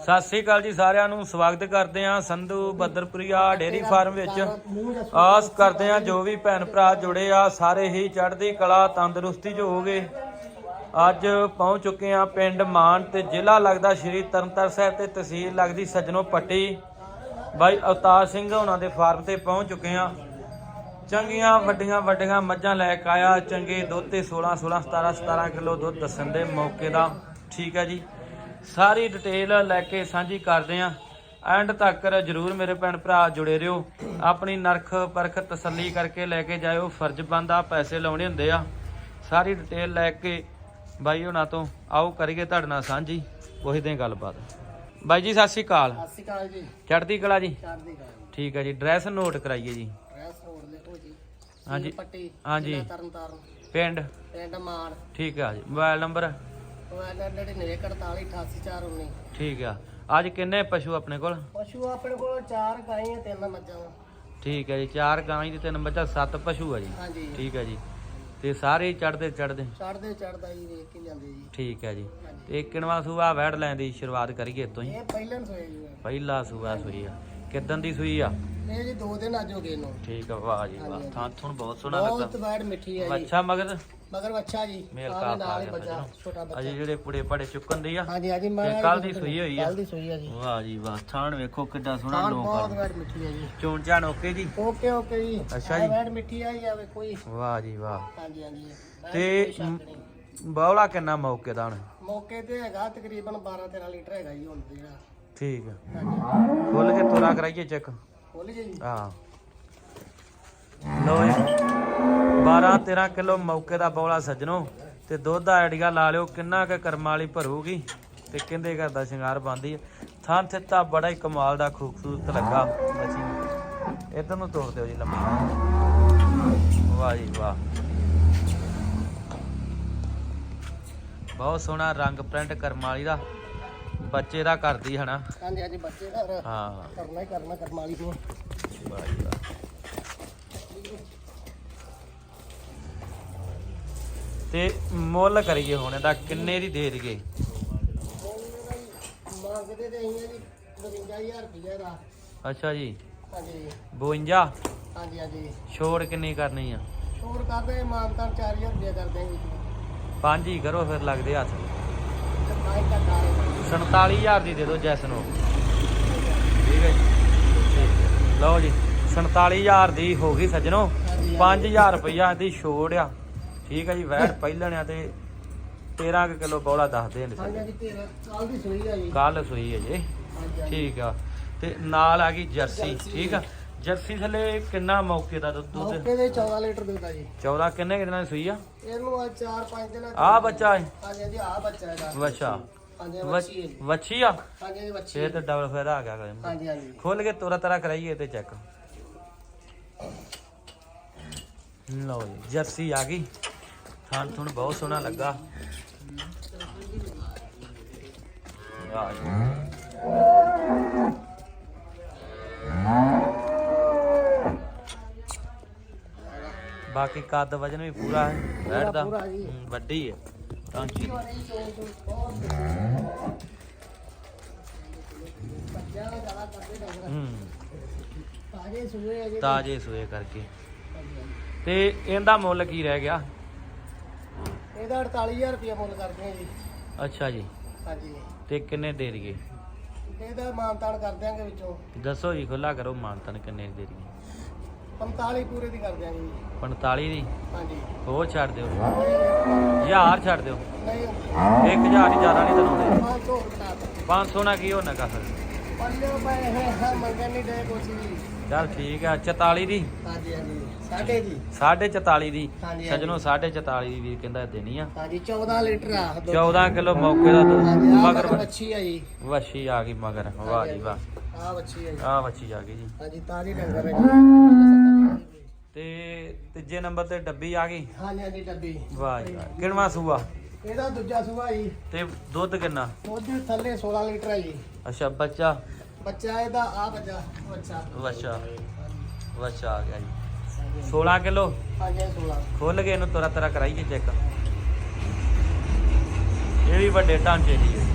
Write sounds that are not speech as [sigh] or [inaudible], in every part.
ਸਤਿ ਸ੍ਰੀ ਅਕਾਲ ਜੀ ਸਾਰਿਆਂ ਨੂੰ, ਸਵਾਗਤ ਕਰਦੇ ਹਾਂ ਸੰਧੂ ਬੱਦਰਪੁਰੀਆ ਡੇਰੀ ਫਾਰਮ ਵਿੱਚ। ਆਸ ਕਰਦੇ ਹਾਂ ਜੋ ਵੀ ਭੈਣ ਭਰਾ ਜੁੜੇ ਆ, ਸਾਰੇ ਹੀ ਚੜ੍ਹਦੀ ਕਲਾ, ਤੰਦਰੁਸਤੀ ਚ ਹੋਗੇ ਅੱਜ ਪਹੁੰਚ ਚੁੱਕੇ ਹਾਂ ਪਿੰਡ ਮਾਨ ਤੇ ਜ਼ਿਲ੍ਹਾ ਲੱਗਦਾ ਸ਼੍ਰੀ ਤਰਨਤਾਰਨ ਸਾਹਿਬ ਤੇ ਤਹਿਸੀਲ ਲੱਗਦੀ ਸੱਜਣੋ ਪੱਟੀ। ਬਾਈ ਅਵਤਾਰ ਸਿੰਘ ਉਹਨਾਂ ਦੇ ਫਾਰਮ ਤੇ ਪਹੁੰਚ ਚੁੱਕੇ ਹਾਂ। ਚੰਗੀਆਂ, ਵੱਡੀਆਂ ਵੱਡੀਆਂ ਮੱਝਾਂ ਲੈ ਕੇ ਆਇਆ, ਚੰਗੇ ਦੁੱਧ ਤੇ 16 16 17 17 ਕਿਲੋ ਦੁੱਧ ਦੱਸਣ ਦੇ ਮੌਕੇ ਦਾ। ਠੀਕ ਹੈ ਜੀ। ਸਾਰੀ ਡਿਟੇਲ ਲੈ ਕੇ ਸਾਂਝੀ ਕਰਦੇ ਆਂ ਐਂਡ ਤੱਕ ਜਰੂਰ ਮੇਰੇ ਭੈਣ ਭਰਾ ਜੁੜੇ ਰਹੋ। ਆਪਣੀ ਨਰਖ ਪਰਖ ਤਸੱਲੀ ਕਰਕੇ ਲੈ ਕੇ ਜਾਇਓ। ਫਰਜ਼ ਬੰਦਾ ਪੈਸੇ ਲਾਉਣੇ ਹੁੰਦੇ ਆ। ਸਾਰੀ ਡਿਟੇਲ ਲੈ ਕੇ ਬਾਈ ਹੁਣਾਂ ਤੋਂ ਆਓ ਕਰੀਏ ਤੁਹਾਡੇ ਨਾਲ ਸਾਂਝੀ। ਪੁੱਛਦੇ ਹਾਂ ਗੱਲਬਾਤ। ਬਾਈ ਜੀ ਸਤਿ ਸ਼੍ਰੀ ਅਕਾਲ। ਸਤਿ ਸ਼੍ਰੀ ਅਕਾਲ ਜੀ। ਚੜ੍ਹਦੀ ਕਲਾ ਜੀ? ਚੜ੍ਹਦੀ ਕਲਾ ਠੀਕ ਹੈ ਜੀ। ਡਰੈਸ ਨੋਟ ਕਰਾਈਏ ਜੀ। ਰੈਸ ਰੋਡ ਲਿਖੋ ਜੀ। ਹਾਂਜੀ। ਪੱਟੀ ਹਾਂਜੀ। ਤਰਨਤਾਰਨ। ਪਿੰਡ? ਪਿੰਡ ਮਾਨ। ਠੀਕ ਆ ਜੀ। Mobile number? ਨੰਬਰ 9948888419 ਠੀਕ ਆ। ਅੱਜ ਕਿੰਨੇ ਪਸ਼ੂ ਆਪਣੇ ਕੋਲ? ਪਸ਼ੂ ਆਪਣੇ ਕੋਲ ਚਾਰ ਗਾਈਆਂ ਤਿੰਨ ਮੱਝਾਂ। ਵਾਂ। ਠੀਕ ਹੈ ਜੀ ਚਾਰ ਗਾਂ ਤੇ ਤਿੰਨ ਬੱਚਾ ਸੱਤ ਪਸ਼ੂ ਆ ਜੀ। ਹਾਂਜੀ। ਠੀਕ ਹੈ ਜੀ। ਤੇ ਸਾਰੇ ਚੜਦੇ ਚੜਦੇ ਚੜਦੇ ਚੜਦਾ ਜੀ ਵੇਖ ਕੇ ਜਾਂਦੇ ਜੀ। ਠੀਕ ਹੈ ਜੀ। ਤੇ ਕਿਣਵਾ ਸੂਆ ਵੈੜ ਲੈਣ ਦੀ ਸ਼ੁਰੂਆਤ ਕਰੀਏ ਇੱਥੋਂ ਹੀ ਇਹ ਪਹਿਲਾਂ ਸੋਏ ਜੀ। ਪਹਿਲਾ ਸੂਆ ਸੂਈ ਆ। ਕਿਦਾਂ ਦੀ ਸੂਈ ਆ? ਇਹ ਜੀ ਦੋ ਦਿਨ ਅੱਜ ਹੋ ਗਏ ਨੂੰ ਠੀਕ ਆ ਵਾਹ ਜੀ ਵਾਹ। ਥਾਂ ਤੁਹਾਨੂੰ ਬਹੁਤ ਸੋਹਣਾ ਬਹੁਤ ਲੱਗਾ। ਬੈਡ ਮਿੱਠੀ ਹੈ ਜੀ। ਅੱਛਾ ਮਗਰ? ਮਗਰ ਬੱਚਾ ਜੀ ਮੇਲ ਆਹ ਨਾਲ ਆ ਹੀ ਗਿਆ ਬੱਚਾ। ਛੋਟਾ ਬੱਚਾ। ਅਜੇ ਜਿਹੜੇ ਪੁੜੇ ਪੜੇ ਚੁੱਕਣ ਦੀ ਆ ਹਾਂਜੀ ਹਾਂਜੀ ਮੈਂ ਤੇ ਕੱਲ੍ਹ ਦੀ ਸੂਈ ਹੋਈ ਆ। ਕੱਲ ਦੀ ਸੂਈ ਆ ਜੀ। ਵਾਹ ਜੀ ਵਾਹ ਥਾਣ ਵੇਖੋ ਕਿੱਡਾ ਸੋਹਣਾ ਲੋਕ ਬਹੁਤ ਆ ਬੈਡ ਮਿੱਠੀ ਹੈ ਜੀ। ਚੋਣ ਚਾਣ ਓਕੇ ਜੀ? ਓਕੇ ਓਕੇ ਜੀ। ਅੱਛਾ ਜੀ। ਬੈਡ ਮਿੱਠੀ ਆ ਜੀ ਆਵੇ ਕੋਈ ਵਾਹ ਜੀ ਵਾਹ। ਹਾਂਜੀ ਹਾਂਜੀ। ਤੇ ਕੋਈ ਸ਼ੱਕ ਨਹੀਂ। ਬੌਲਾ ਕਿੰਨਾ ਮੌਕੇ ਦਾ ਹੁਣ? ਮੌਕੇ ਤੇ ਹੈਗਾ ਤਕਰੀਬਨ 12 13 ਲੀਟਰ ਹੈਗਾ ਜੀ ਹੁਣ ਤੇ ਜਿਹੜਾ। ਠੀਕ ਆ। ਹਾਂਜੀ। ਖੁੱਲ ਕੇ ਤੋਰਾ ਕਰਾਈਏ ਚੈੱਕ। ਖੋਲ ਜੀ ਹਾਂ। ਲੋ 12 13 ਕਿਲੋ ਮੌਕੇ ਦਾ ਬੌਲਾ ਸੱਜਣੋ ਤੇ ਦੁੱਧ ਦਾ ਆਈਡੀਆ ਲਾ ਲਿਓ ਕਿੰਨਾ ਕੁ ਕਰਮ ਵਾਲੀ ਭਰੂਗੀ ਤੇ ਕਿੰਦੇ ਘਰ ਦਾ ਸ਼ਿੰਗਾਰ ਬੰਦੀ ਥਾਂ ਥਿੱਤਾ ਬੜਾ ਹੀ ਕਮਾਲ ਦਾ ਖੂਬਸੂਰਤ ਲੱਗਾ ਅਸੀਂ। ਇਧਰ ਨੂੰ ਤੋੜ ਦਿਓ ਜੀ ਲੰਮੀ। ਵਾਹ ਜੀ ਵਾਹ। ਬਹੁਤ ਸੋਹਣਾ ਰੰਗ ਪ੍ਰਿੰਟ ਕਰਮ ਵਾਲੀ ਦਾ। ਬੱਚੇ ਦਾ ਕਰਦੀ ਹਨਾ। ਹਾਂਜੀ ਹਾਂਜੀ ਬੱਚੇ ਦਾ ਹਾਂ। ਕਰਨਾ ਹੀ ਕਰਨਾ ਕਰਮ ਵਾਲੀ ਨੂੰ। ਵਾਹ ਜੀ ਵਾਹ। ਤੇ ਮੁੱਲ ਕਰੀਏ ਹੁਣ ਇਹਦਾ ਕਿੰਨੇ ਦੀ ਦੇ ਦਈਏ? ਮੰਗਦੇ ਤੇ ਅਸੀਂ ਜੀ 52000 ਰੁਪਏ ਦਾ। ਅੱਛਾ ਜੀ। ਹਾਂਜੀ। 52 ਹਾਂਜੀ ਹਾਂਜੀ। ਛੋੜ ਕਿੰਨੀ ਕਰਨੀ ਆ? ਹੋਰ ਕਰਦੇ ਮਾਨਤਾਨ 4000 ਰੁਪਏ ਕਰਦੇ ਜੀ। ਪੰਜ ਹੀ ਕਰੋ ਫਿਰ ਲੱਗਦੇ ਹੱਥ। ਤੇ ਪਾਈ ਦਾ ਕਾਰੇ 47000 ਦੀ ਦੇ ਦਿਓ ਜੈਸ ਨੂੰ। ਠੀਕ ਹੈ ਜੀ। ਲਓ ਜੀ 47000 ਦੀ ਹੋ ਗਈ ਸੱਜਣੋ। ਹਾਂਜੀ, 5000 ਰੁਪਈਆ ਦੀ ਛੋੜ ਆ। ਠੀਕ ਹੈ ਜੀ ਵੈਟ ਪਹਿਲਣ ਆ ਤੇ 13 ਕਿਲੋ ਬੌਲਾ ਦੱਸਦੇ ਨੇ ਹਾਂਜੀ ਹਾਂਜੀ ਤੇਰਾ ਕੱਲ ਦੀ ਸੂਈ ਆ ਜੀ। ਕੱਲ ਸੂਈ ਹੈ ਜੀ। ਠੀਕ ਆ। ਤੇ ਨਾਲ ਆ ਗਈ ਜਰਸੀ ਠੀਕ ਆ। ਜਰਸੀ ਥੱਲੇ ਕਿੰਨਾ ਮੌਕੇ ਦਾ ਦੁੱਧ? ਦੁੱਧ ਮੌਕੇ ਦੇ 14 ਲੀਟਰ ਦੁੱਧ ਆ ਜੀ। 14 ਕਿੰਨੇ ਕੁ ਦਿਨਾਂ ਦੀ ਸੂਈ ਆ? ਇਹਨੂੰ ਆ 4-5 ਦਿਨ ਆ ਬੱਚਾ ਹੈ ਹਾਂਜੀ ਹਾਂਜੀ ਆ ਬੱਚਾ ਹੈਗਾ ਵੱਛਾ ਹਾਂਜੀ। ਵੱਛ- ਵੱਛੀ ਆ? ਹਾਂਜੀ ਬੱਚੀ ਇਹ ਤੇ ਡਬਲ ਫਾਇਦਾ ਆ ਗਿਆ ਹਾਂਜੀ ਹਾਂਜੀ। ਖੋਲ ਕੇ ਤੋਰਾ ਤਰਾ ਕਰਾਈਏ ਤੇ ਚੈੱਕ। ਲਓ ਜੀ ਜਰਸੀ ਆ ਗਈ। ਥਾਂ ਤੁਹਾਨੂੰ ਬਹੁਤ ਸੋਹਣਾ ਲੱਗਾ। ਬਾਕੀ ਕੱਦ ਵਜਨ ਵੀ ਪੂਰਾ ਹੈ ਬੈਠਦਾ ਪੂਰਾ ਜੀ। ਵੱਡੀ ਹੈ ਤਾਂ ਜੀ ਦਾ ਤਾਜੇ ਸੂਏ ਕਰਕੇ। ਤੇ ਇਹਦਾ ਮੁੱਲ ਕੀ ਰਹਿ ਗਿਆ ਇਹਦਾ 48000 ਰੁਪਏ ਮੁੱਲ ਕਰਦੇ ਆ ਜੀ। ਅੱਛਾ ਜੀ। ਹਾਂਜੀ। ਤੇ ਕਿੰਨੇ ਦੇ ਦਈਏ? ਇਹਦਾ ਮਾਨਤਾਨ ਕਰ ਦਿਆਂਗੇ ਵਿੱਚੋਂ। ਦੱਸੋ ਜੀ ਖੁੱਲਾ ਕਰੋ ਮਾਨਤਨ ਕਿੰਨੇ ਦੀ ਦਈਏ। 45 ਪੂਰੇ ਦੀ ਕਰ ਦਿਆਂਗੇ ਜੀ। 45 ਦੀ? ਹਾਂਜੀ। ਹੋਰ ਛੱਡ ਦਿਓ। ਹਜ਼ਾਰ ਛੱਡ ਦਿਓ। ਨਹੀਂ। 1000 ਹੀ ਜ਼ਿਆਦਾ ਨਹੀਂ ਤਨਾਉਂਦੇ 500 ਬਤਾ 500 ਨਾ ਕੀ ਹੋਣਾ ਕਸਰ ਪੱਲੇ ਪਏ ਹੈ ਹਾਂ ਮੰਗਣ ਨਹੀਂ ਦੇ ਕੁਛ ਵੀ। ਚੱਲ ਠੀਕ ਆ 44 ਦੀ। ਹਾਂਜੀ ਹਾਂਜੀ। ਸਾਡੇ ਦੀ 44.5 ਦੀ। ਹਾਂਜੀ, ਸੱਜਣੋ 44.5 ਦੀ ਵੀਰ ਕਹਿੰਦਾ ਦੇਣੀ ਆ। ਹਾਂਜੀ 14 ਲੀਟਰ ਆ ਦੁੱਧ। 14 ਕਿਲੋ ਮੌਕੇ ਦਾ ਦੁੱਧ। ਹਾਂਜੀ ਆ ਮਗਰ ਮਗਰ ਬੱਚੀ ਆ ਜੀ। ਵੱਛੀ ਆ ਗਈ ਮਗਰ। ਵਾਹ ਜੀ ਵਾਹ। ਆ ਬੱਚੀ ਆ ਜੀ। ਆ ਵੱਛੀ ਆ ਗਈ ਜੀ। ਹਾਂਜੀ ਤਾਜੀ ਡੰਗਰ ਹੈ ਜੀ। ਤੇ ਤੀਜੇ ਨੰਬਰ ਤੇ ਡੱਬੀ ਆ ਗਈ। ਹਾਂਜੀ ਹਾਂਜੀ ਡੱਬੀ। ਵਾਹ ਜੀ ਵਾਹ। ਕਿਣਵਾ ਸੂਆ? ਇਹਦਾ ਦੂਜਾ ਸੂਆ ਜੀ। ਤੇ ਦੁੱਧ ਕਿੰਨਾ? ਉਹਦੇ ਥੱਲੇ 16 ਲੀਟਰ ਹੈ ਜੀ। ਅੱਛਾ ਬੱਚਾ? ਬੱਚਾ ਇਹਦਾ ਆ ਬੱਚਾ ਬੱਚਾ। ਬੱਚਾ। ਬੱਚਾ ਆ ਗਿਆ ਜੀ। 16 ਕਿਲੋ? ਆ ਗਿਆ 16 ਖੋਲ ਕੇ ਇਹਨੂੰ ਤਰਾ ਤਰਾ ਕਰਾਈਏ ਚੈੱਕ। ਇਹ ਵੀ ਵੱਡੇ ਢਾਂਚੇ ਦੀ ਹੈ।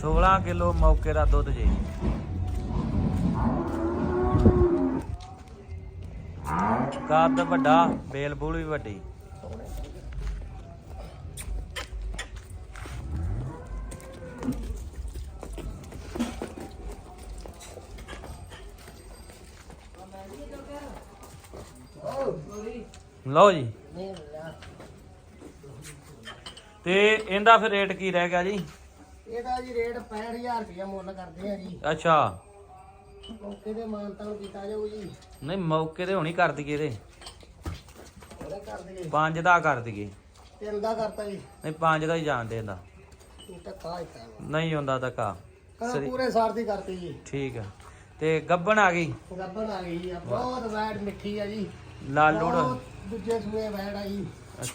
ਸੋਲਾਂ ਕਿਲੋ ਮੌਕੇ ਦਾ ਦੁੱਧ ਜੀ। ਕੱਦ ਵੱਡਾ ਬੇਲ ਬੂਲ ਵੀ ਵੱਡੀ। ਲਓ ਜੀ। ਤੇ ਇਹਦਾ ਫਿਰ ਰੇਟ ਕੀ ਰਹਿ ਗਿਆ ਜੀ? ਇਹਦਾ ਜੀ ਰੇਟ 65000 ਰੁਪਏ ਮੁੱਲ ਕਰਦੇ ਆ ਜੀ। ਅੱਛਾ। ਮੌਕੇ ਦੇ ਮਾਨਤਾਨ ਕੀਤਾ ਜਾਊ ਜੀ। ਨਹੀਂ ਮੌਕੇ ਤੇ ਹੋਣੀ ਕਰ ਦਈਏ ਇਹਦੇ। ਉਹਦਾ ਕਰ ਦਈਏ। ਪੰਜ ਦਾ ਕਰ ਦਈਏ। ਤਿੰਨ ਦਾ ਕਰਤਾ ਜੀ। ਨਹੀਂ ਪੰਜ ਦਾ ਹੀ ਜਾਣਦੇ ਇਹਦਾ ਇਹ ਤਾਂ ਕਾ ਦਿੱਤਾ ਨਹੀਂ ਹੁੰਦਾ ਤਾਂ ਕਾ ਕਾ ਸਰੀ- ਪੂਰੇ ਸਾਰ ਦੀ ਕਰਤੀ ਜੀ। ਠੀਕ ਆ। ਤੇ ਗੱਬਣ ਆ ਗਈ। ਗੱਬਨ ਆ ਗਈ ਜੀ। ਬਹੁਤ ਵੈੜ ਮਿੱਠੀ ਆ ਜੀ। ਲਾਲੂੜ ਬਹੁਤ ਦੂਜੇ ਸੂਏ ਵੈੜ ਆ ਜੀ।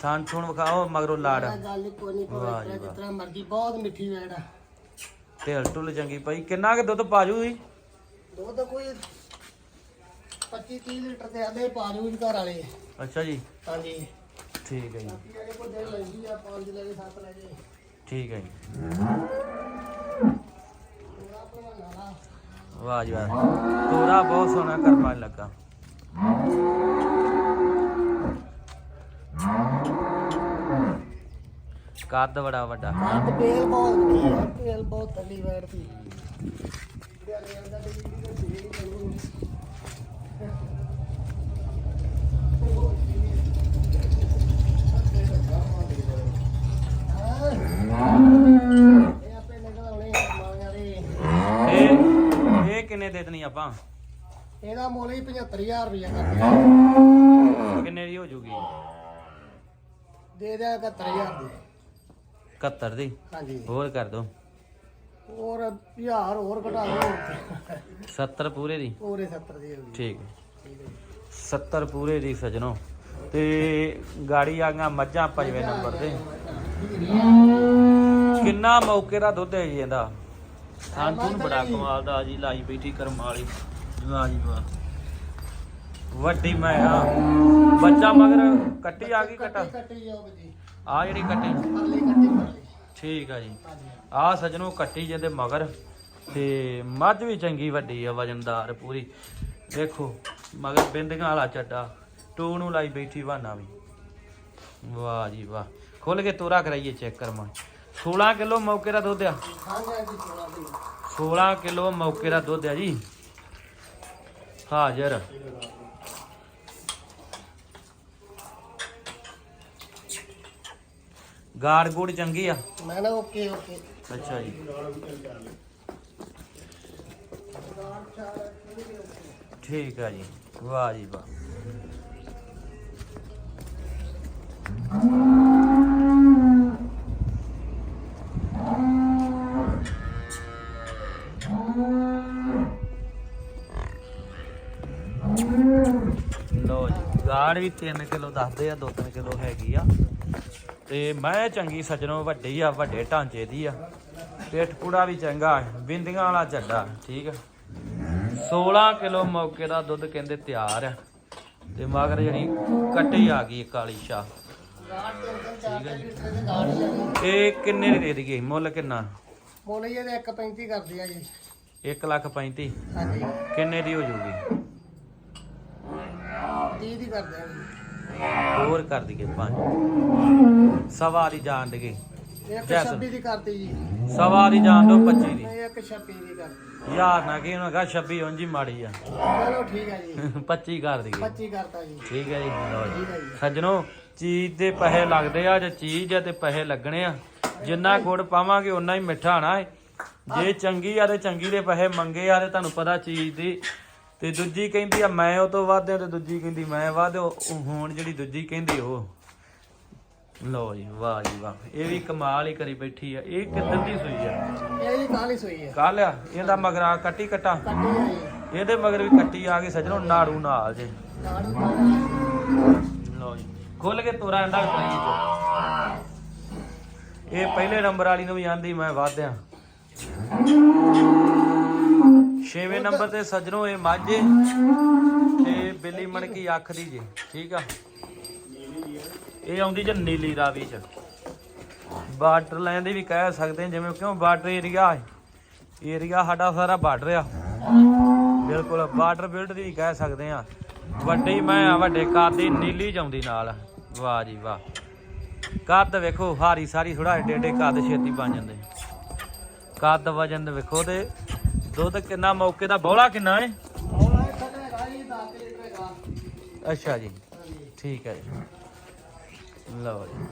ਥਾਂ ਥੁਣ ਵਿਖਾਓ ਮਗਰੋਂ ਲਾੜ। ਇਹਦਾ ਗੱਲ ਕੋਈ ਨਹੀਂ ਕੋਈ ਵਾਹ। ਜਿਸ ਤਰ੍ਹਾਂ ਮਰਜ਼ੀ ਬਹੁਤ ਮਿੱਠੀ ਵੈੜ ਆ। ਢੇਲ ਢੁੱਲ ਚੰਗੀ ਪਈ। ਕਿੰਨਾ ਕੁ ਦੁੱਧ ਪਾਜੂ ਜੀ ਦੁੱਧ ਕੋਈ 25 30 ਲੀਟਰ ਤੇ ਆਦੇ ਪਾ ਜੂ ਘਰ ਵਾਲੇ। ਅੱਛਾ ਜੀ। ਹਾਂਜੀ। ਠੀਕ ਹੈ ਜੀ। ਬਾਕੀ ਇਹਦੇ ਕੋਲ ਦੇ ਲੈਂਦੀ ਆ 5 ਲੈ ਕੇ 7 ਲੈ ਜੇ। ਠੀਕ ਹੈ ਜੀ। ਵਾਹ ਜੀ ਵਾਹ। ਤੋਰਾ ਬਹੁਤ ਸੋਹਣਾ ਕਰਮਾ ਲੱਗਾ। ਕੱਦ ਬੜਾ ਵੱਡਾ। ਕੱਦ ਪੇਲ ਬਹੁਤ ਵੱਡੀ ਪੇਲ ਬਹੁਤ ਤਲੀ ਵੈੜ ਦੀ ਇਹ ਕਿੰਨੇ ਦੇ ਦੇਣੀ ਆਪਾਂ? ਇਹਦਾ ਮੁੱਲ ਹੀ 75000 ਰੁਪਇਆ ਕਰਦੇ ਕਿੰਨੇ ਦੀ ਹੋ ਜੂਗੀ? ਦੇ ਦਿਆ 71000 ਦੀ। 71 ਦੀ? ਹਾਂਜੀ। ਹੋਰ ਕਰ ਦੋ। ਹੋਰ 1000 ਹੋਰ ਘਟਾ ਦਿਓ। 70 ਪੂਰੇ ਦੀ? ਪੂਰੇ 70 ਦੀ ਹੋ ਗਈ। ਠੀਕ ਹੈ। ਠੀਕ ਹੈ ਜੀ। 70 ਪੂਰੇ ਦੀ ਸਜਣੋ। ਤੇ ਗਾੜੀ ਆ ਗਈਆਂ ਮੱਝਾਂ ਪੰਜਵੇਂ ਨੰਬਰ ਤੇ। ਕਿੰਨਾ ਮੌਕੇ ਦਾ ਦੁੱਧ ਹੈ ਜੀ ਇਹਦਾ? ਥੂਨ ਬੜਾ ਕਮਾਲ ਦਾ ਜੀ ਲਾਈ ਬੈਠੀ ਕਰਮ ਵਾਲੀ। ਵਾਹ ਜੀ ਵਾਹ ਵੱਡੀ ਮੈਂ ਆ। ਬੱਚਾ ਮਗਰ ਕੱਟੀ ਆ ਗਈ ਕਟਾ ਆ ਜਿਹੜੀ ਕੱਟੀ। ਪਰਲੀ ਕੱਟੀ ਪਰਲੀ। ਠੀਕ ਆ ਜੀ। ਹਾਂਜੀ ਆ ਸਜਣੋ ਕੱਟੀ ਜਿਹਦੇ ਮਗਰ ਤੇ ਮੱਝ ਵੀ ਚੰਗੀ ਵੱਡੀ ਆ, ਵਜਨਦਾਰ ਪੂਰੀ। ਦੇਖੋ, ਮਗਰ ਬਿੰਦੀਆਂ ਵਾਲਾ ਚੱਡਾ, ਟੂ ਨੂੰ ਲਾਈ ਬੈਠੀ ਵਾਨਾ ਵੀ। ਵਾਹ ਜੀ ਵਾਹ। ਖੋਲ ਕੇ ਤੋਰਾ ਕਰਾਈਏ ਚੈੱਕ ਕਰਮਾ। 16 ਕਿਲੋ ਮੌਕੇ ਦਾ ਦੁੱਧ ਆ। ਹਾਂਜੀ ਜੀ 16 ਕਿਲੋ ਮੌਕੇ ਦਾ ਦੁੱਧ ਆ ਜੀ। ਹਾਜ਼ਰ। ਗਾੜ ਗੂੜ ਚੰਗੀ ਆ। ਮੈਂ ਨਾ ਓਕੇ ਓਕੇ। ਅੱਛਾ ਜੀ। ਠੀਕ ਆ ਜੀ। ਵਾਹ ਜੀ ਵਾਹ। ਲੋ ਜੀ ਗਾੜ ਵੀ 3 ਕਿਲੋ ਦੱਸਦੇ ਆ 2-3 ਕਿਲੋ ਹੈਗੀ ਆ। ਤੇ ਮੈਂ ਚੰਗੀ ਸੱਜਣੋ ਵੱਡੀ ਆ ਵੱਡੇ ਢਾਂਚੇ ਦੀ ਆ। ਪੇਟ ਪੂੜਾ ਵੀ ਚੰਗਾ ਬਿੰਦੀਆਂ ਵਾਲਾ ਚੱਡਾ ਠੀਕ ਆ। 16 ਕਿਲੋ ਮੌਕੇ ਦਾ ਦੁੱਧ ਕਹਿੰਦੇ ਤਿਆਰ ਆ। ਤੇ ਮਗਰ ਜਿਹੜੀ ਕੱਟੀ ਆ ਗਈ ਕਾਲੀ ਸ਼ਾ ਇਹ ਕਿੰਨੇ ਦੀ ਦੇ ਦਈਏ? ਮੁੱਲ ਕਿੰਨਾ? ਮੁੱਲ ਇਹਦੇ 1.35 ਕਰਦੇ ਆ ਜੀ। 1 ਲੱਖ 35 ਹਾਂਜੀ। ਕਿੰਨੇ ਦੀ ਹੋ ਜੂਗੀ? 30 ਦੀ ਕਰਦੇ ਆ ਜੀ ਹੋਰ ਕਰ ਦਈਏ ਪੰਜ। ਸਵਾ ਦੀ ਜਾਣ ਦੇਗੇ ਇੱਕ। 26 ਦੀ ਕਰਤੀ ਜੀ। ਸਵਾ ਦੀ ਜਾਣ ਦੋ 25 ਦੀ। ਨਹੀਂ ਇੱਕ 26 ਦੀ ਕਰਤੀ। ਯਾਰ ਨਾ ਕਿ ਉਹਨਾਂ ਕਹਾ 26 ਉਂਝ ਹੀ ਮਾੜੀ ਆ। ਚਲੋ ਠੀਕ ਹੈ ਜੀ। [laughs] 25 ਕਰ ਦਈਏ। 25 ਕਰਤਾ ਜੀ। ਠੀਕ ਹੈ ਜੀ ਲਓ ਜੀ। ਠੀਕ ਹੈ ਜੀ। ਸੱਜਣੋ ਚੀਜ਼ ਦੇ ਪੈਸੇ ਲੱਗਦੇ ਆ ਜੇ ਚੀਜ਼ ਆ ਤੇ ਪੈਸੇ ਲੱਗਣੇ ਆ। ਜਿੰਨਾ ਗੁੜ ਪਾਵਾਂਗੇ ਉਨਾ ਹੀ ਮਿੱਠਾ ਆਣਾ ਹੈ ਜੇ ਚੰਗੀ ਆ ਤੇ ਚੰਗੀ ਦੇ ਪੈਸੇ ਮੰਗੇ ਆ ਤੇ ਤੁਹਾਨੂੰ ਪਤਾ ਚੀਜ਼ ਦੀ ਤੇ ਦੂਜੀ ਕਹਿੰਦੀ ਆ ਮੈਂ ਉਹ ਤੋਂ ਵੱਧ ਆ ਤੇ ਦੂਜੀ ਕਹਿੰਦੀ ਮੈਂ ਵੱਧ ਉਹ ਉਹ ਹੁਣ ਜਿਹੜੀ ਦੂਜੀ ਕਹਿੰਦੀ ਉਹ ਲਓ ਜੀ ਵਾਹ ਜੀ ਵਾਹ। ਇਹ ਵੀ ਕਮਾਲ ਹੀ ਕਰੀ ਬੈਠੀ ਆ। ਇਹ ਕਿੱਦਾਂ ਦੀ ਸੂਈ ਆ? ਇਹ ਜੀ ਕਾਲੀ ਸੋਈ ਹੈ ਕੱਲ ਆ? ਇਹਦਾ ਮਗਰਾ ਕੱਟੀ ਕਟਾ? ਕੱਟੀ ਹੈ ਜੀ। ਇਹਦੇ ਮਗਰ ਵੀ ਕੱਟੀ ਆ ਗਈ ਸੱਜਣੋ ਨਾੜੂ ਨਾਲ ਜੇ। ਕਾਲੀ ਲਓ ਜੀ। ਖੁੱਲ ਕੇ ਤੋਰਾ ਅੰਡਾ ਕਰੀ ਇਹ ਪਹਿਲੇ ਨੰਬਰ ਵਾਲੀ ਨੂੰ ਵੀ ਆਂਦੀ ਮੈਂ ਵਾਧਿਆ। ਛੇਵੇਂ ਨੰਬਰ ਤੇ ਸੱਜਣੋ ਇਹ ਮਾਝੇ ਤੇ ਬਿੱਲੀ ਮਣਕੀ ਅੱਖ ਦੀ ਜੀ ਠੀਕ ਆ? ਇਹ ਆਉਂਦੀ ਜੇ ਨੀਲੀ ਰਾਵੀ ਚ। ਬਾਰਡਰ ਲਾਈਨ ਦੀ ਵੀ ਕਹਿ ਸਕਦੇ ਜਿਵੇਂ ਕਿਉਂ ਬਾਰਡਰ ਏਰੀਆ ਹੈ। ਏਰੀਆ ਸਾਡਾ ਸਾਰਾ ਬਾਰਡਰ ਆ। ਬਿਲਕੁਲ ਬਾਰਡਰ ਬਿਲਡ ਦੀ ਕਹਿ ਸਕਦੇ ਆ ਵੱਡੀ ਮੈਂ ਆ ਵੱਡੇ ਕੱਦ ਦੀ ਨੀਲੀ ਜਾਉਂਦੀ ਨਾਲ। ਵਾਹ ਜੀ ਵਾਹ। ਕੱਦ ਵੇਖੋ ਹਾਰੀ ਸਾਰੀ ਥੋੜਾ ਏਡੇ ਏਡੇ ਕੱਦ ਛੇਤੀ ਬਣ ਜਾਂਦੇ। ਕੱਦ ਵਜਨ ਦੇ ਵੇਖੋ ਤੇ ਦੁੱਧ ਕਿੰਨਾ ਮੌਕੇ ਦਾ ਬੌਲਾ ਕਿੰਨਾ ਏ? ਹੁਣ ਇਹ ਖੜਾ ਹੈਗਾ ਜੀ 10 ਲੀਟਰ ਹੈਗਾ। ਅੱਛਾ ਜੀ ਠੀਕ ਹੈ ਜੀ। ਲਓ ਜੀ।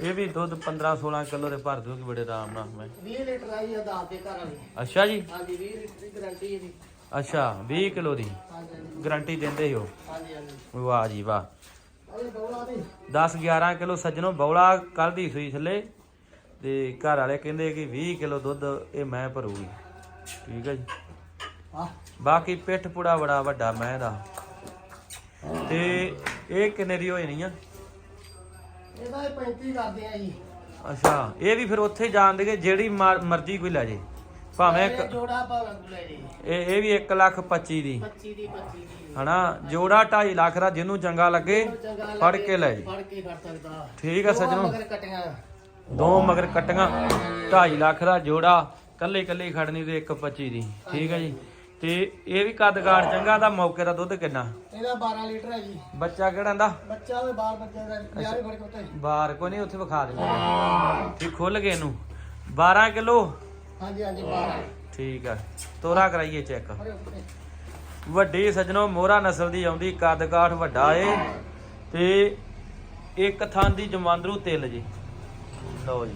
ਇਹ ਵੀ ਦੁੱਧ 15 16 ਕਿਲੋ ਦੇ ਭਰ ਦੂਗੀ ਬੜੇ ਆਰਾਮ ਨਾਲ ਮੈਂ। 20 ਲੀਟਰ ਆਈ ਆ ਦਾਤ ਦੇ ਘਰ ਵਾਲੀ। ਅੱਛਾ ਜੀ। ਹਾਂਜੀ 20 ਲੀਟਰ ਦੀ ਗਾਰੰਟੀ ਹੈ ਜੀ। ਅੱਛਾ 20 ਕਿਲੋ ਦੀ। ਗਾਰੰਟੀ ਦਿੰਦੇ ਹੋ ਹਾਂਜੀ ਹਾਂਜੀ। ਵਾਹ ਜੀ ਵਾਹ। ਅਰੇ ਦੋਲਾ ਦੀ 10 11 ਕਿਲੋ ਸੱਜਣੋ ਬੌਲਾ ਕੱਲ ਦੀ ਸੂਈ ਥੱਲੇ। ਤੇ ਘਰ ਵਾਲੇ ਕਹਿੰਦੇ ਕਿ 20 ਕਿਲੋ ਦੁੱਧ ਇਹ ਮੈਂ ਭਰੂਗੀ। ਠੀਕ ਹੈ ਜੀ। ਆ ਬਾਕੀ ਪਿੱਠ ਪੁੜਾ ਬੜਾ ਵੱਡਾ ਮੈਂ ਦਾ ਤੇ ਇਹ ਕਿੰਨੇ ਦੀ ਹੋ ਜਾਣੀ ਆ? ਇਹਦਾ ਹੀ 35 ਕਰਦੇ ਆ ਜੀ। ਅੱਛਾ ਇਹ ਵੀ ਫਿਰ ਉੱਥੇ ਜਾਣ ਦੇਗੇ ਜਿਹੜੀ ਮਰ- ਮਰਜ਼ੀ ਕੋਈ ਲੈ ਜੇ। ਭਾਵੇਂ ਇਹ ਇੱਕ ਜੋੜਾ ਭਾਵੇਂ ਲੈ ਜੀ। ਇਹ ਇਹ ਵੀ 1 ਲੱਖ 25 ਦੀ। 25 ਦੀ 25 ਦੀ। ਹਨਾ ਜੋੜਾ 2.5 ਲੱਖ ਦਾ ਜਿਹਨੂੰ ਚੰਗਾ ਲੱਗੇ ਚੰਗਾ ਫੜ ਲੱਗੇ, ਕੇ ਲੈ ਜੀ। ਫੜ ਕੇ ਖੜ ਸਕਦਾ। ਠੀਕ ਆ ਸੱਜਣੋ। ਮਗਰ ਕਟੀਆਂ। ਦੋ ਮਗਰ ਕਟੀਆਂ 2.5 ਲੱਖ ਦਾ ਜੋੜਾ। ਕੱਲੇ ਕੱਲੇ ਖੜਨੀ ਤੇ 1.25 ਦੀ ਠੀਕ ਹੈ ਜੀ? ਤੇ ਇਹ ਵੀ ਕੱਦਗਾੜ ਚੰਗਾ ਦਾ ਮੌਕੇ ਦਾ ਦੁੱਧ ਕਿੰਨਾ? ਇਹਦਾ 12 ਲੀਟਰ ਹੈ ਜੀ। ਬੱਚਾ ਕਿਹੜਾ ਦਾ ਬੱਚਾ ਵੀ ਬਾਹਰ ਬੱਚੇ ਦਾ ਯਾਰੇ ਫੜ ਕੇ ਉੱਤੇ ਬਾਹਰ ਕੋਈ ਨਹੀਂ ਉੱਥੇ ਵਿਖਾ ਦੇ ਠੀਕ ਖੁੱਲ ਗਏ ਇਹਨੂੰ। 12 ਕਿਲੋ? ਹਾਂਜੀ ਹਾਂਜੀ 12 ਠੀਕ ਆ। ਤੋਰਾ ਕਰਾਈਏ ਚੈੱਕ। ਵੱਡੀ ਸੱਜਣੋ ਮੋਹਰਾ ਨਸਲ ਦੀ ਆਉਂਦੀ ਕੱਦ ਕਾਠ ਵੱਡਾ ਏ। ਤੇ ਇੱਕ ਥਾਂ ਦੀ ਜਮਾਂਦਰੂ ਤਿਲ ਜੀ। ਲਓ ਜੀ।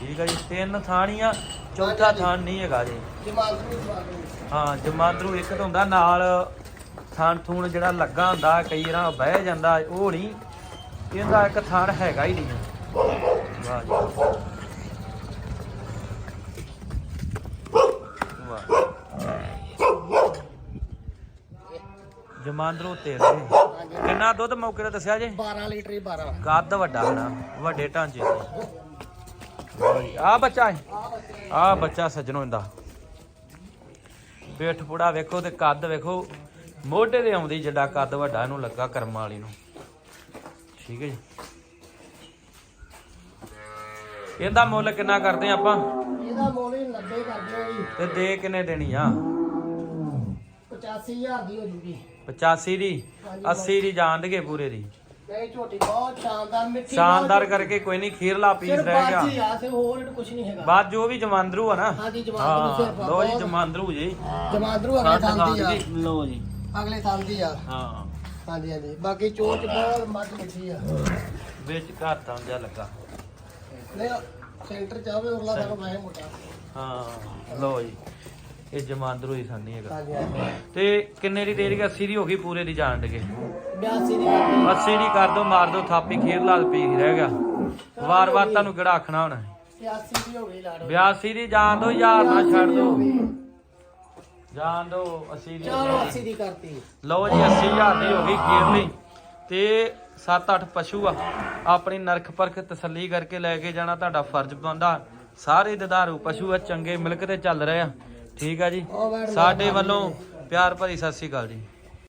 ਠੀਕ ਆ ਜੀ ਤਿੰਨ ਥਾਣੀਆਂ ਚੌਥਾ ਥਾਣ ਨਹੀਂ ਹੈਗਾ ਜੀ। ਜਮਾਂਦਰੂ ਹਾਂ ਜਮਾਂਦਰੂ ਇੱਕ ਤਾਂ ਹੁੰਦਾ ਨਾਲ ਥਾਣ ਥੂਣ ਜਿਹੜਾ ਲੱਗਾ ਹੁੰਦਾ ਕਈ ਵਾਰ ਬਹਿ ਜਾਂਦਾ ਉਹ ਨਹੀਂ। ਇਹਦਾ ਇੱਕ ਥਾਣ ਹੈਗਾ ਹੀ ਨਹੀਂ। ਵਾਹ ਜੀ। ਜਮਾਂਦਰੂ ਤੇਲ ਕਿੰਨਾ ਦੁੱਧ ਮੌਕੇ ਤੇ ਦੱਸਿਆ ਜੇ? 12 ਲੀਟਰ ਹੀ 12 ਕੱਦ ਵੱਡਾ ਹਨਾ ਵੱਡੇ ਢਾਂਚੇ ਦੇ ਆ ਬੱਚਾ ਹੈ। ਆ ਬੱਚੇ ਸੱਜਣੋ ਇਹਦਾ। ਪੇਠ ਪੂੜਾ ਵੇਖੋ ਤੇ ਕੱਦ ਵੇਖੋ। ਮੋਢੇ ਦੇ ਆਉਂਦੀ ਜਿੱਡਾ ਕੱਦ ਵੱਡਾ ਇਹਨੂੰ ਲੱਗਾ ਕਰਮਾਂ ਵਾਲੀ ਨੂੰ। ਠੀਕ ਹੈ ਜੀ। ਇਹਦਾ ਮੁੱਲ ਕਿੰਨਾ ਕਰਦੇ ਆਪਾਂ? ਇਹਦਾ ਮੁੱਲ ਹੀ 90 ਕਰਦੇ ਆ ਜੀ। ਤੇ ਦੇ ਕਿੰਨੇ ਦੇਣੀ ਆ? 85000 ਦੀ ਹੋ ਜੂਗੀ। 85 ਦੀ? 80 ਦੀ ਜਾਣ ਦੇਗੇ ਪੂਰੇ ਦੀ? ਨਹੀਂ ਝੋਟੀ ਬਹੁਤ ਸ਼ਾਨਦਾਰ ਮਿੱਠੀ ਸ਼ਾਨਦਾਰ ਕਰਕੇ ਕੋਈ ਨਹੀਂ ਖੀਰਲਾ ਪੀਸ ਸਿਰਫ ਰਹਿ ਬਾਜੀ ਗਿਆ ਆ ਸੇ ਹੋਰ ਕੁਝ ਨਹੀਂ ਹੈਗਾ। ਬਾਅਦ ਜੋ ਵੀ ਜਮਾਂਦਰੂ ਆ ਨਾ। ਜਮਾਂਦਰੂ ਹਾਂ ਸਿਰਫ ਲੋ ਜੀ ਜਮਾਂਦਰੂ ਜੀ। ਜਮਾਂਦਰੂ ਅਗਲੇ ਸਾਲ ਦੀ ਆ। ਲੋ ਜੀ। ਅਗਲੇ ਸਾਲ ਦੀ ਆ। ਹਾਂ। ਹਾਂਜੀ ਹਾਂਜੀ। ਬਾਕੀ ਚੋਚ ਬਹੁਤ ਮੱਝ ਮਿੱਠੀ ਆ। ਵਿੱਚ ਘਾਟਾਂ ਜਿਹਾ ਲੱਗਾ। ਨਹੀਂ ਸੈਂਟਰ ਚ ਆਵੇ ਉਰਲਾ ਸਾਨੂੰ ਮੈਂ ਮੋਟਾ। ਹਾਂ ਲੋ ਜੀ। ਇਹ ਜਮਾਂਦਰੂ ਹੀ ਸਾਨੀ ਹੈਗਾ। ਹਾਂਜੀ ਹਾਂਜੀ। ਤੇ ਕਿੰਨੇ ਦੀ ਦੇਰੀ 80 ਦੀ ਹੋ ਗਈ ਪੂਰੇ ਦੀ ਜਾਣ ਡਗੇ? 82 ਦੀ ਕਰਦੀ 80 ਦੀ ਕਰ ਦੋ ਮਾਰ ਦੋ ਥਾਪੀ ਖੇਰ ਲਾਲ ਪੀ ਰਹਿ ਗਿਆ। ਵਾਰ ਵਾਰ ਤੁਹਾਨੂੰ ਕਿਹੜਾ ਆਖਣਾ ਹੁਣ। 83 ਦੀ ਹੋ ਗਈ ਲਾੜੋ। 82 ਦੀ ਜਾਣ ਦੋ ਯਾਰ ਨਾ ਛੱਡ ਦੋ। ਜਾਣ ਦੋ 80 ਦੀ ਚਲੋ 80 ਦੀ ਕਰਤੀ। ਲਓ ਜੀ 80000 ਦੀ ਹੋ ਗਈ ਖੀਰ ਲਈ ਤੇ 7-8 ਪਸ਼ੂ ਆ। ਆਪਣੀ ਨਰਖ ਪਰਖ ਤਸੱਲੀ ਕਰਕੇ ਲੈ ਕੇ ਜਾਣਾ ਤੁਹਾਡਾ ਫਰਜ਼ ਬਣਦਾ। ਸਾਰੇ ਦਦਾਰੂ ਪਸ਼ੂ ਆ ਚੰਗੇ ਮਿਲਕ ਤੇ ਚੱਲ ਰਹੇ ਆ। ਠੀਕ ਆ ਜੀ। ਸਾਡੇ ਵੱਲੋਂ ਪਿਆਰ ਭਰੀ ਸਤਿ ਸ੍ਰੀ ਅਕਾਲ ਜੀ।